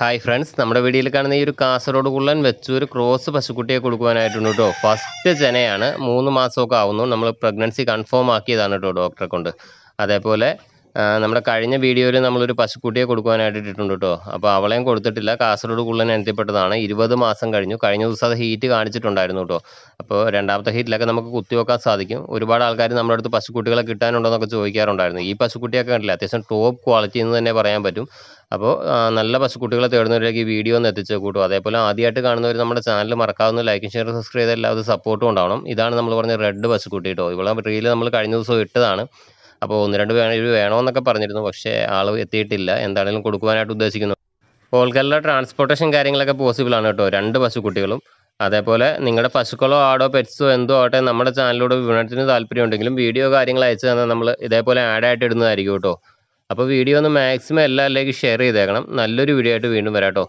Hi friends നമ്മുടെ വീഡിയോയിൽ കാണുന്ന ഈ ഒരു കാസർഗോഡ് കുള്ളൻ വെച്ചൂർ ക്രോസ് പശുക്കുട്ടിയെ കൊടുക്കുവാനായിട്ടുണ്ട് കേട്ടോ. ഫസ്റ്റ് ജനയാണ്. മൂന്ന് മാസമൊക്കെ ആവുന്നു. നമ്മൾ പ്രഗ്നൻസി കൺഫേം ആക്കിയതാണ് കേട്ടോ ഡോക്ടറെ കൊണ്ട്. അതേപോലെ നമ്മുടെ കഴിഞ്ഞ വീഡിയോയിൽ നമ്മളൊരു പശുക്കുട്ടിയെ കൊടുക്കുവാനായിട്ട് ഇട്ടിട്ടുണ്ട് കേട്ടോ. അപ്പോൾ അവളെയും കൊടുത്തിട്ടില്ല. കാസർഗോഡ് കുള്ളൻ എത്തിപ്പെട്ടതാണ്. ഇരുപത് മാസം കഴിഞ്ഞു. കഴിഞ്ഞ ദിവസം അത് ഹീറ്റ് കാണിച്ചിട്ടുണ്ടായിരുന്നു കേട്ടോ. അപ്പോൾ രണ്ടാമത്തെ ഹീറ്റിലൊക്കെ നമുക്ക് കുത്തിവെക്കാൻ സാധിക്കും. ഒരുപാട് ആൾക്കാർ നമ്മുടെ അടുത്ത് പശുക്കുട്ടികളെ കിട്ടാനുണ്ടോ എന്നൊക്കെ ചോദിക്കാറുണ്ടായിരുന്നു. ഈ പശുക്കുട്ടിയൊക്കെ കണ്ടില്ല? അത്യാവശ്യം ടോപ്പ് ക്വാളിറ്റി എന്ന് തന്നെ പറയാൻ പറ്റും. അപ്പോൾ നല്ല പശുക്കുട്ടികളെ തേടുന്നവരിലേക്ക് ഈ വീഡിയോ ഒന്ന് എത്തിച്ചു കൂട്ടും. അതേപോലെ ആദ്യമായിട്ട് കാണുന്നവർ നമ്മുടെ ചാനൽ മറക്കാവുന്ന ലൈക്കും ഷെയർ സബ്സ്ക്രൈബ് ചെയ്ത് എല്ലാവരും സപ്പോർട്ടും ഉണ്ടാവണം. ഇതാണ് നമ്മൾ പറഞ്ഞ റെഡ് പശുക്കുട്ടി കേട്ടോ. ഇവിടെ റീൽ നമ്മൾ കഴിഞ്ഞ ദിവസം ഇട്ടതാണ്. അപ്പോൾ ഒന്ന് രണ്ട് പേര് വേണമെന്നൊക്കെ പറഞ്ഞിരുന്നു പക്ഷേ ആൾ എത്തിയിട്ടില്ല. എന്താണെങ്കിലും കൊടുക്കുവാനായിട്ട് ഉദ്ദേശിക്കുന്നു. ഓൾക്കെല്ലാം ട്രാൻസ്പോർട്ടേഷൻ കാര്യങ്ങളൊക്കെ പോസിബിൾ ആണ് കേട്ടോ രണ്ട് പശുക്കുട്ടികളും. അതേപോലെ നിങ്ങളുടെ പശുക്കളോ ആടോ പെറ്റ്സോ എന്തോ ആവട്ടെ നമ്മുടെ ചാനലിലൂടെ വിപണനത്തിന് താല്പര്യം ഉണ്ടെങ്കിലും വീഡിയോ കാര്യങ്ങൾ അയച്ചു തന്നാൽ നമ്മൾ ഇതേപോലെ ആഡായിട്ട് ഇടുന്നതായിരിക്കും കേട്ടോ. അപ്പോൾ വീഡിയോ ഒന്ന് മാക്സിമം എല്ലാവരിലേക്കും ഷെയർ ചെയ്തേക്കണം. നല്ലൊരു വീഡിയോ ആയിട്ട് വീണ്ടും വരാം കേട്ടോ.